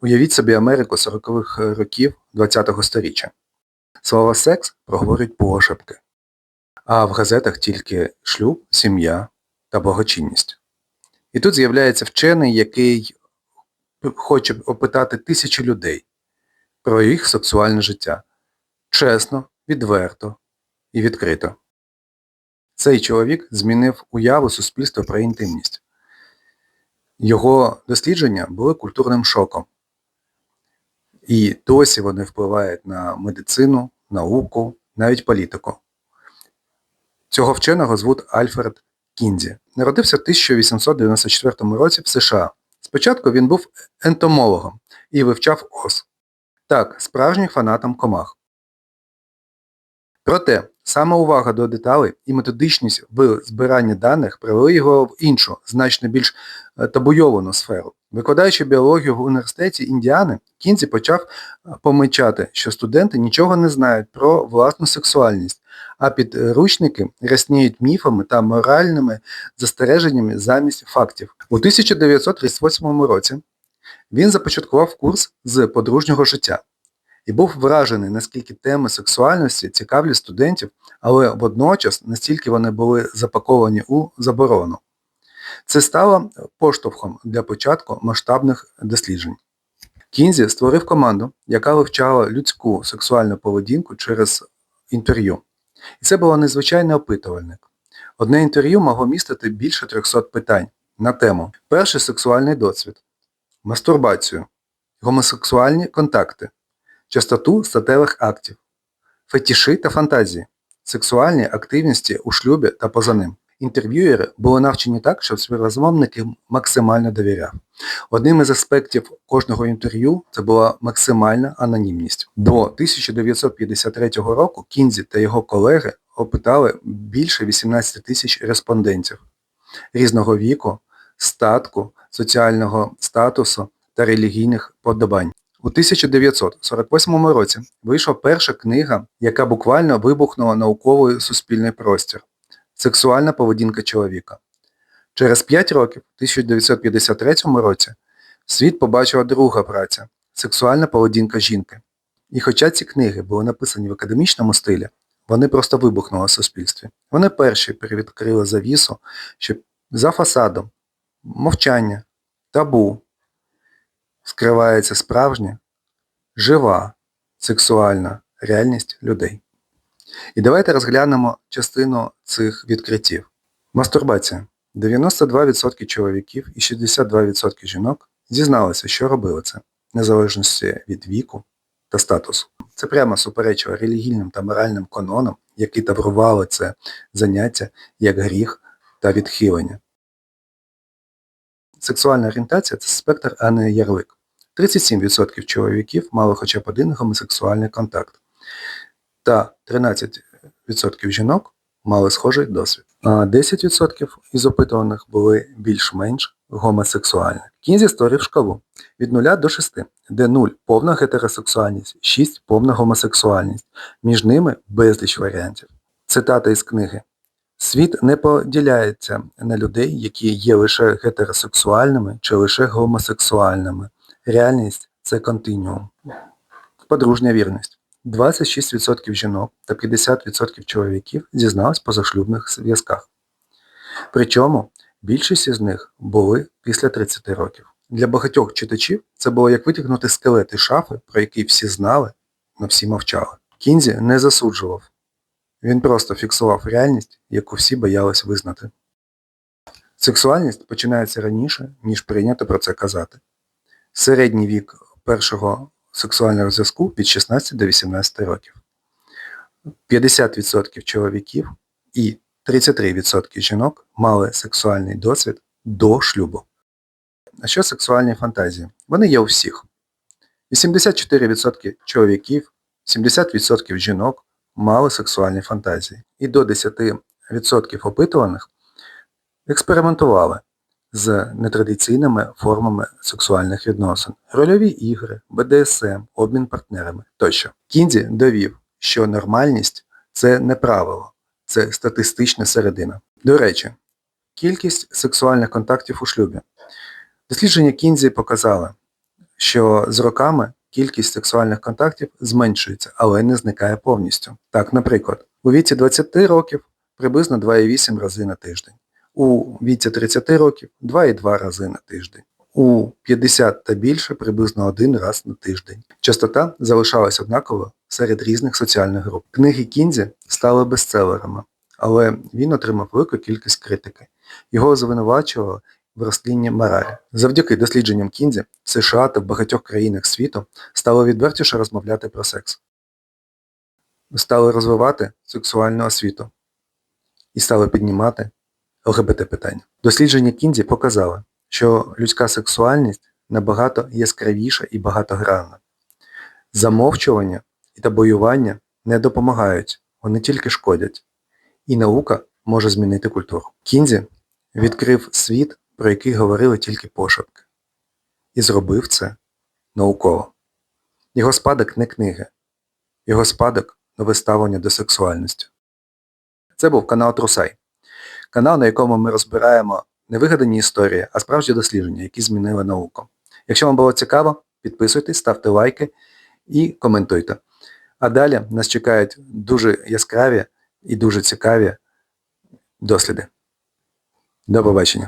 Уявіть собі Америку 40-х років ХХ століття. Слово секс проговорюють пошепки, а в газетах тільки шлюб, сім'я та благочинність. І тут з'являється вчений, який хоче опитати тисячі людей про їх сексуальне життя. Чесно, відверто і відкрито. Цей чоловік змінив уяву суспільства про інтимність. Його дослідження були культурним шоком. І досі вони впливають на медицину, науку, навіть політику. Цього вченого звуть Альфред Кінзі. Народився в 1894 році в США. Спочатку він був ентомологом і вивчав ос. Так, справжнім фанатом комах. Проте, саме увага до деталей і методичність в збиранні даних привели його в іншу, значно більш е, табуйовану сферу. Викладаючи біологію в університеті Індіани, Кінзі почав е, помічати, що студенти нічого не знають про власну сексуальність, а підручники рясніють міфами та моральними застереженнями замість фактів. У 1938 році він започаткував курс з подружнього життя і був вражений, наскільки теми сексуальності цікавлять студентів, але водночас настільки вони були запаковані у заборону. Це стало поштовхом для початку масштабних досліджень. Кінзі створив команду, яка вивчала людську сексуальну поведінку через інтерв'ю. І це було незвичайний опитувальник. Одне інтерв'ю могло містити більше 300 питань на тему Перший сексуальний досвід, мастурбацію, гомосексуальні контакти, частоту статевих актів, фетіші та фантазії, сексуальні активності у шлюбі та поза ним. Інтерв'юєри були навчені так, щоб співрозмовники максимально довіряв. Одним із аспектів кожного інтерв'ю це була максимальна анонімність. До 1953 року Кінзі та його колеги опитали більше 18 тисяч респондентів різного віку, статку, соціального статусу та релігійних подобань. У 1948 році вийшла перша книга, яка буквально вибухнула науковий суспільний простір Сексуальна поведінка чоловіка. Через 5 років, в 1953 році, світ побачила друга праця Сексуальна поведінка жінки. І хоча ці книги були написані в академічному стилі, вони просто вибухнули в суспільстві. Вони перші привідкрили завісу, що за фасадом мовчання, табу скривається справжня, жива, сексуальна реальність людей. І давайте розглянемо частину цих відкриттів. Мастурбація. 92% чоловіків і 62% жінок зізналися, що робили це, незалежності від віку та статусу. Це прямо суперечило релігійним та моральним канонам, які таврували це заняття як гріх та відхилення. Сексуальна орієнтація це спектр, а не ярлик. 37% чоловіків мали хоча б один гомосексуальний контакт, та 13% жінок мали схожий досвід. А 10% із опитуваних були більш-менш гомосексуальні. Кінзі створив шкалу від 0 до 6, де 0 повна гетеросексуальність, 6 повна гомосексуальність. Між ними безліч варіантів. Цитата із книги. Світ не поділяється на людей, які є лише гетеросексуальними чи лише гомосексуальними. Реальність це континіум. Подружня вірність. 26% жінок та 50% чоловіків зізнались в позашлюбних зв'язках. Причому більшість із них були після 30 років. Для багатьох читачів це було як витягнути скелет із шафи, про який всі знали, але всі мовчали. Кінзі не засуджував. Він просто фіксував реальність, яку всі боялись визнати. Сексуальність починається раніше, ніж прийнято про це казати. Середній вік першого сексуального зв'язку від 16 до 18 років. 50% чоловіків і 33% жінок мали сексуальний досвід до шлюбу. А що сексуальні фантазії? Вони є у всіх. 84% чоловіків, 70% жінок мали сексуальні фантазії. І до 10% опитуваних експериментували з нетрадиційними формами сексуальних відносин, рольові ігри, БДСМ, обмін партнерами тощо. Кінзі довів, що нормальність це не правило, це статистична середина. До речі, кількість сексуальних контактів у шлюбі. Дослідження Кінзі показали, що з роками кількість сексуальних контактів зменшується, але не зникає повністю. Так, наприклад, у віці 20 років приблизно 2,8 рази на тиждень, у віці 30 років 2,2 рази на тиждень, у 50 та більше приблизно один раз на тиждень. Частота залишалась однаково серед різних соціальних груп. Книги Кінзі стали бестселерами, але він отримав велику кількість критики. Його звинувачували в розтлінні моралі. Завдяки дослідженням Кінзі в США та в багатьох країнах світу стало відвертіше розмовляти про секс. Стали розвивати сексуальну освіту і стали піднімати ЛГБТ питання. Дослідження Кінзі показали, що людська сексуальність набагато яскравіша і багатогранна. Замовчування і табоювання не допомагають, вони тільки шкодять. І наука може змінити культуру. Кінзі відкрив світ, про який говорили тільки пошепки. І зробив це науково. Його спадок не книги. Його спадок нове ставлення до сексуальності. Це був канал Трусай. Канал, на якому ми розбираємо не вигадані історії, а справжні дослідження, які змінили науку. Якщо вам було цікаво, підписуйтесь, ставте лайки і коментуйте. А далі нас чекають дуже яскраві і дуже цікаві досліди. До побачення.